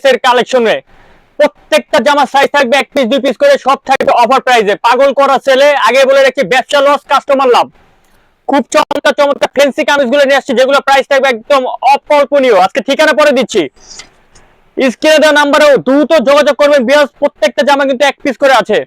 ড্রেসের কালেকশন রে প্রত্যেকটা জামা সাইজ থাকবে, এক পিস দুই পিস করে সব থাকবে অফার প্রাইসে পাগল করা ছেলে, আগে বলে রাখছি ব্যবসা লস কাস্টমার লাভ খুব চমৎকার চমৎকার ফ্যান্সি কামিজগুলো নিয়ে আসছি, যেগুলো প্রাইস থাকবে একদম অকল্পনীয়। আজকে ঠিকানা পরে দিচ্ছি। স্ক্রিনে দেওয়া নাম্বারেও দ্রুত যোগাযোগ করবেন বিয়াস প্রত্যেকটা জামা কিন্তু এক পিস করে আছে।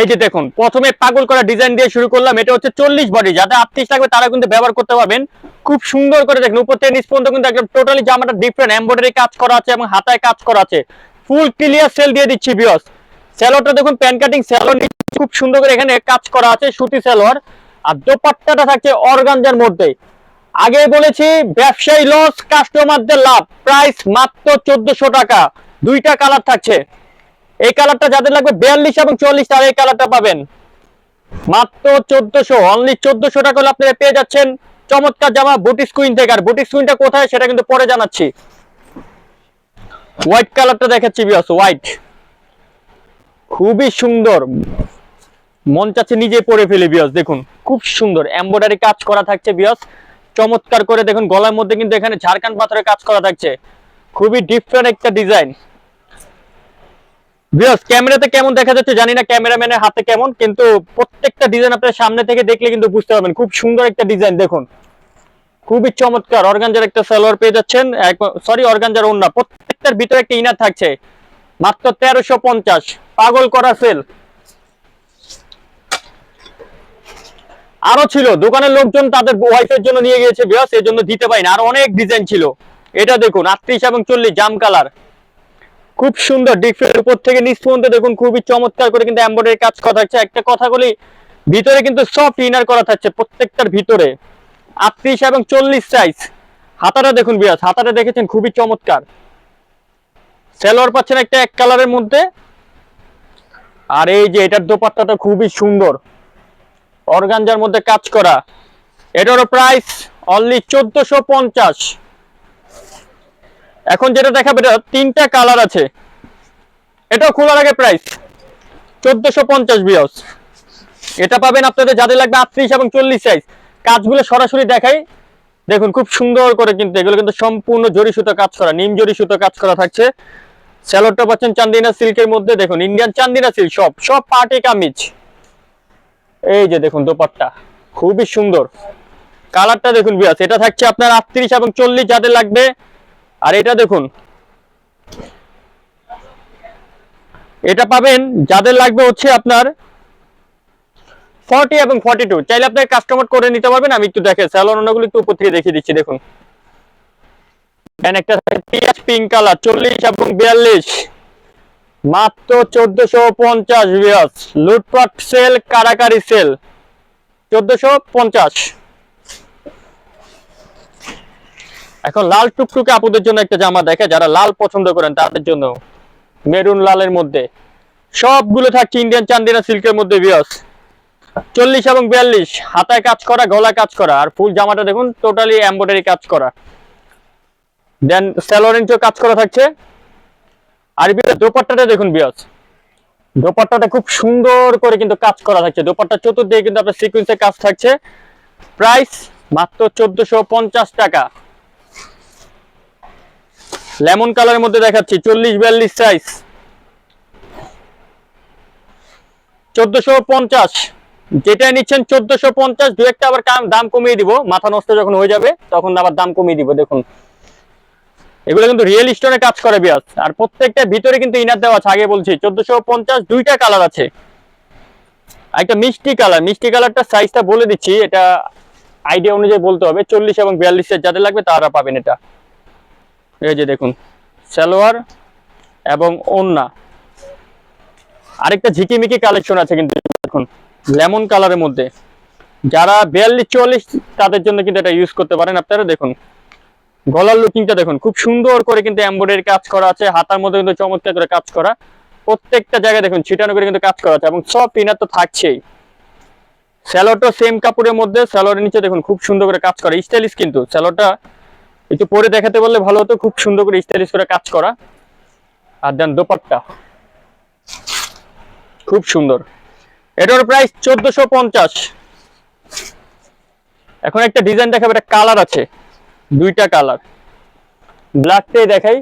এই যে দেখুন, প্রথমে পাগল করা ডিজাইন দিয়ে শুরু করলাম। এটা হচ্ছে চল্লিশ বডি যাতে আটত্রিশ লাগবে তারা কিন্তু ব্যবহার করতে পারবেন। খুব সুন্দর করে দেখুন, উপর থেকে নিচ পর্যন্ত কিন্তু একদম টোটালি জামাটা ডিফারেন্ট এমব্রয়ডারি কাজ করা আছে এবং হাতায় কাজ করা আছে। ফুল ক্লিয়ার সেল দিয়ে দিচ্ছি বিয়স স্যালোয়ারটা দেখুন প্যান কাটিং স্যালোয়ার খুব সুন্দর করে এখানে কাজ করা আছে, সুতি স্যালোয়ার আর দোপাট্টাটা থাকছে অর্গানজার মধ্যে। আগে বলেছি, ব্যবসায়ী লস কাস্টমারদের লাভ। প্রাইস মাত্র চোদ্দশো টাকা। দুইটা কালার থাকছে। এই কালারটা যাদের লাগবে বিয়াল্লিশ এবং চল্লিশ তারা এই কালারটা পাবেন। মাত্র চোদ্দশো অনলি চোদ্দশো টাকা হলে আপনারা পেয়ে যাচ্ছেন চমৎকার জামা বুটিক স্কুইন থেকে। আর বুটিক স্কুইনটা কোথায় সেটা কিন্তু পরে জানাচ্ছি। হোয়াইট কালারটা দেখাচ্ছি বিয়াস হোয়াইট খুবই সুন্দর। মন চাচ্ছে নিজে পরে ফেলে বিয়াস দেখুন, খুব সুন্দর। এমব্রয়ডারি কাজ করা থাকছে বিয়াস চমৎকার করে দেখুন, গলার মধ্যে কিন্তু এখানে ঝাড়খান্ড পাথরের কাজ করা থাকছে। খুবই ডিফারেন্ট একটা ডিজাইন বিয়াস ক্যামেরাতে কেমন দেখা যাচ্ছে জানি না, ক্যামেরাম্যানের হাতে কেমন, কিন্তু প্রত্যেকটা ডিজাইন আপনার সামনে থেকে দেখলে কিন্তু বুঝতে পারবেন। খুব সুন্দর একটা ডিজাইন দেখুন। খুবই চমৎকার। অর্গানজার একটা সালোয়ার পেয়ে যাচ্ছেন। সরি অর্গানজার প্রত্যেকটার ভিতরে একটা ইনার থাকছে। মাত্র তেরোশো পঞ্চাশ। পাগল করা সেল আরও ছিল। দোকানের লোকজন তাদের ওয়াইফের জন্য নিয়ে গিয়েছে বিয়াস এর জন্য দিতে পারি না আর অনেক ডিজাইন ছিল। এটা দেখুন, আটত্রিশ এবং চল্লিশ, জাম কালার খুব সুন্দর ডিফারেন্ট উপর থেকে নিচ পর্যন্ত দেখুন, খুবই চমৎকার করে কিন্তু এমব্রয়ডারি কাজ করা থাকছে। একটা কথা বলি ভিতরে কিন্তু সফট ইনার করা থাকছে প্রত্যেকটার ভিতরে। আটত্রিশ এবং চল্লিশ সাইজ হাতাটা দেখুন বিয়াস হাতাটা দেখেছেন, খুবই চমৎকার। সেলোয়ার পাচ্ছেন একটা এক কালারের মধ্যে। আর এই যে এটার দোপাট্টাটা খুবই সুন্দর। অর্গানজার মধ্যে কাজ করা। এটারও প্রাইস অনলি চোদ্দশো পঞ্চাশ। এখন যেটা দেখাবে, এটা তিনটা কালার আছে। এটাও খোলার আগে প্রাইস চোদ্দশো পঞ্চাশ বিয়স এটা পাবেন আপনাদের যাদের লাগবে আটত্রিশ এবং চল্লিশ সাইজ কাজগুলো সরাসরি দেখাই। দেখুন, খুব সুন্দর করে কিন্তু এগুলো কিন্তু সম্পূর্ণ জরি সুতো কাজ করা, নিম জরি সুতো কাজ করা থাকছে। স্যালোডটা পাচ্ছেন চান্দিনা সিল্কের মধ্যে। দেখুন ইন্ডিয়ান চান্দিনা সিল্ক সব সব পার্টি কামিজ। এই যে দেখুন, দোপাট্টা। খুবই সুন্দর। কালারটা দেখুন বিয়াস এটা থাকছে আপনার আটত্রিশ এবং চল্লিশ যাদের লাগবে। আর এটা দেখুন। এটা পাবেন, যাদের লাগবে হচ্ছে আপনার ফর্টি এবং ফর্টি টু চাইলে আপনার কাস্টমার করে নিতে পারবেন, আমি একটু দেখে স্যালোন ওনাগুলো একটু উপর থেকে দেখিয়ে দিচ্ছি, দেখুন। একটা পিঁয়াজ পিঙ্ক কালার চল্লিশ এবং বিয়াল্লিশ। মাত্র চোদ্দশো পঞ্চাশ বিয়াস লুটপাট সেল কারাকারি সেল চোদ্দশো পঞ্চাশ। এখন লাল টুকটুকে আপুদের জন্য একটা জামা দেখে যারা লাল পছন্দ করেন তাদের জন্য মেরুন লালের মধ্যে। সবগুলো থাকছে ইন্ডিয়ান চান্দিনা সিল্কের মধ্যে বিয়াস চল্লিশ এবং বিয়াল্লিশ, হাতায় কাজ করা গলা কাজ করা। আর ফুল জামাটা দেখুন টোটালি এম্ব্রয়ডারি কাজ করা। দেন স্যালোয়ার কাজ করা থাকছে, আর দোপাট্টাটা দেখুন বিয়স দোপাট্টাটা খুব সুন্দর করে কিন্তু কাজ করা থাকছে। দোপাট্টা চতুর্দিকে কিন্তু আপনার সিকুয়েন্সের কাজ থাকছে। প্রাইস মাত্র চোদ্দশো টাকা। লেমন কালারের মধ্যে দেখাচ্ছি, চল্লিশ বিয়াল্লিশ সাইজ চোদ্দশো পঞ্চাশ। যেটা নিচ্ছেন চোদ্দশো পঞ্চাশ, দু একটা আবার দাম কমিয়ে দিব। মাথা নষ্ট যখন হয়ে যাবে, তখন আবার দাম কমিয়ে দিব, দেখুন। এগুলো কিন্তু রিয়েল স্টোনে কাজ করে বিয়াস। আর প্রত্যেকটা ভিতরে কিন্তু ইনার দেওয়া আছে, আগে বলছি, চোদ্দশো পঞ্চাশ, দুইটা কালার আছে। একটা মিষ্টি কালার মিষ্টি কালারটা সাইজটা বলে দিচ্ছি, এটা আইডিয়া অনুযায়ী বলতে হবে, চল্লিশ এবং বিয়াল্লিশের যাদের লাগবে তারা পাবেন এটা। এই যে দেখুন, সালোয়ার এবং ওন্না। আরেকটা ঝিকিমিকি কালেকশন আছে কিন্তু, দেখুন, লেমন কালারের মধ্যে। যারা বিয়াল্লিশ, চুয়াল্লিশ, তাদের জন্য কিন্তু এটা ইউজ করতে পারেন। আপনারা দেখুন, গলার লুকিংটা দেখুন, খুব সুন্দর করে কিন্তু এমব্রয়ডারি কাজ করা আছে, হাতার মধ্যে কিন্তু চমৎকার করে কাজ করা। প্রত্যেকটা জায়গায় দেখুন, ছিটানো করে কিন্তু কাজ করা আছে এবং সব পিনার তো থাকছেই। স্যালোটা সেম কাপড়ের মধ্যে স্যালোর নিচে দেখুন, খুব সুন্দর করে কাজ করা। স্টাইলিশ কিন্তু স্যালোটা একটু পরে দেখাতে বললে ভালো হতো, খুব সুন্দর করে স্টাইলিশ করে কাজ করা। আর দেন দোপাট্টা। খুব সুন্দর। এটার প্রাইস চোদ্দশো পঞ্চাশ। এখন একটা ডিজাইন দেখাবে একটা কালার আছে। দুইটা কালার ব্ল্যাকটাই দেখাই।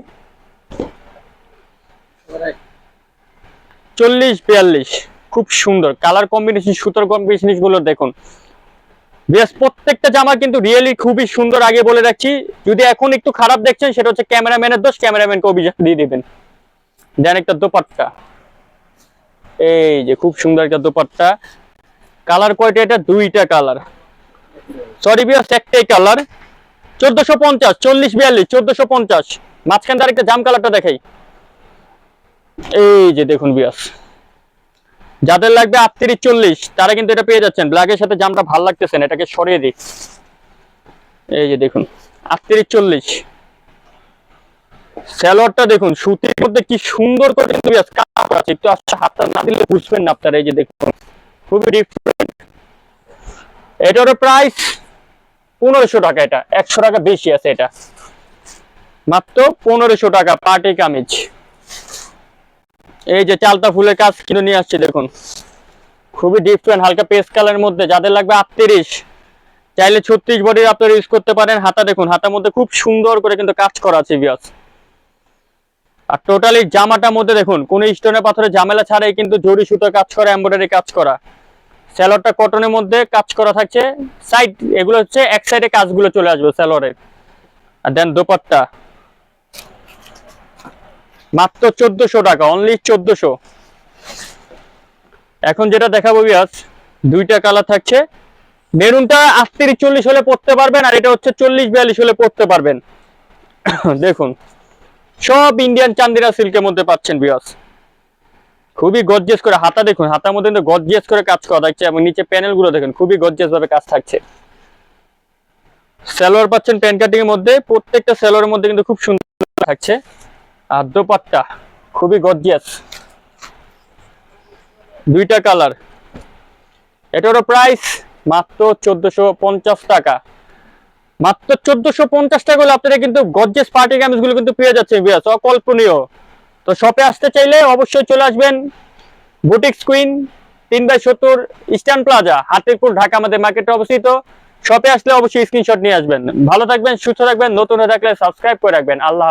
চল্লিশ বিয়াল্লিশ। খুব সুন্দর। কালার কম্বিনেশন সুতোর কম্বিনেশনগুলো দেখুন। বেশ, প্রত্যেকটা জামা কিন্তু রিয়েলি খুবই সুন্দর আগে বলে রাখছি। যদি এখন একটু খারাপ দেখছেন, সেটা হচ্ছে ক্যামেরাম্যানের দোষ, ক্যামেরাম্যানকে অভিযোগ দিয়ে দিবেন। দেন একটা দোপাট্টা। এই যে, খুব সুন্দর একটা দোপাট্টা। কালার কয়টা এটা দুইটা কালার। সরি বিয়াস একটাই কালার। চোদ্দশো পঞ্চাশ, চল্লিশ বিয়াল্লিশ, চোদ্দশো পঞ্চাশ। মাঝখান দিয়ে একটা জাম কালারটা দেখাই। এই যে, দেখুন বিয়াস যাদের লাগবে আটত্রিশ চল্লিশ, তারা কিন্তু এটা পেয়ে যাচ্ছেন। ব্ল্যাকের সাথে জামটা ভালো লাগতেছে না, এটাকে সরিয়ে দিই। এই যে দেখুন, আটত্রিশ চল্লিশ। স্যালোয়ারটা দেখুন, সুতির মধ্যে কি সুন্দর করে কিন্তু একটু আচ্ছা হাতটা না দিলে বুঝবেন না আপনারা, এই যে দেখুন, খুবই ডিফারেন্ট এটার প্রাইস পনেরোশো টাকা এটা, একশো টাকা বেশি আছে এটা। মাত্র পনেরোশো টাকা, পার্টি কামিজ। এই যে চালতা ফুলের কাজ কিনে নিয়ে আসছে, দেখুন। খুবই ডিফারেন্ট হালকা পেস কালারের মধ্যে, যাদের লাগবে আটত্রিশ, চাইলে ছত্রিশ বডির আপনারা ইউজ করতে পারেন। হাতা দেখুন, হাতার মধ্যে খুব সুন্দর করে কিন্তু কাজ করা আছে বিয়াস আর টোটালি জামাটার মধ্যে দেখুন, কোনো স্টোনের পাথরে ঝামেলা ছাড়াই কিন্তু জরি সুতো কাজ করা এমব্রয়ডারি কাজ করা। স্যালোয়ারটা কটনের মধ্যে কাজ করা থাকছে সাইড এগুলো হচ্ছে এক সাইডে কাজগুলো চলে আসবে স্যালোয়ারের আর দেন দোপাট্টা। মাত্র চোদ্দশো টাকা অনলি চোদ্দশো। এখন যেটা দেখাবো বিয়াস, দুইটা কালার থাকছে। মেরুনটা আটত্রিশ চল্লিশ হলে পড়তে পারবেন আর এটা হচ্ছে চল্লিশ বিয়াল্লিশ হলে পড়তে পারবেন। দেখুন, সব ইন্ডিয়ান চান্দিরা সিল্কের মধ্যে পাচ্ছেন বিয়াস। খুবই গর্জিয়াস করে হাতা দেখুন, হাতার মধ্যে কিন্তু গর্জিয়াস করে কাজ করা থাকছে এবং নিচে প্যানেলগুলো দেখুন, খুবই গর্জিয়াস ভাবে কাজ থাকছে। সালোয়ার পাচ্ছেন প্যান কাটিং এর মধ্যে, প্রত্যেকটা সালোয়ারের মধ্যে কিন্তু খুব সুন্দর থাকছে। আর দোপাট্টা খুবই গর্জিয়াস দুইটা কালার এটারও প্রাইস মাত্র চোদ্দশো টাকা। মাত্র চোদ্দশো পঞ্চাশ টাকা হলে আপনারা কিন্তু গর্জিয়াস পার্টি গামিজগুলো কিন্তু পেয়ে যাচ্ছে বিয়াস অকল্পনীয়। তো শপে আসতে চাইলে অবশ্যই চলে আসবেন। বুটিক্স কুইন তিন বাই সত্তর, ইস্টার্ন প্লাজা, হাতিরপুর, ঢাকা আমাদের মার্কেটে অবস্থিত। শপে আসলে অবশ্যই স্ক্রিনশট নিয়ে আসবেন। ভালো থাকবেন, সুস্থ থাকবেন, নতুন হয়ে থাকলে সাবস্ক্রাইব করে রাখবেন। আল্লাহ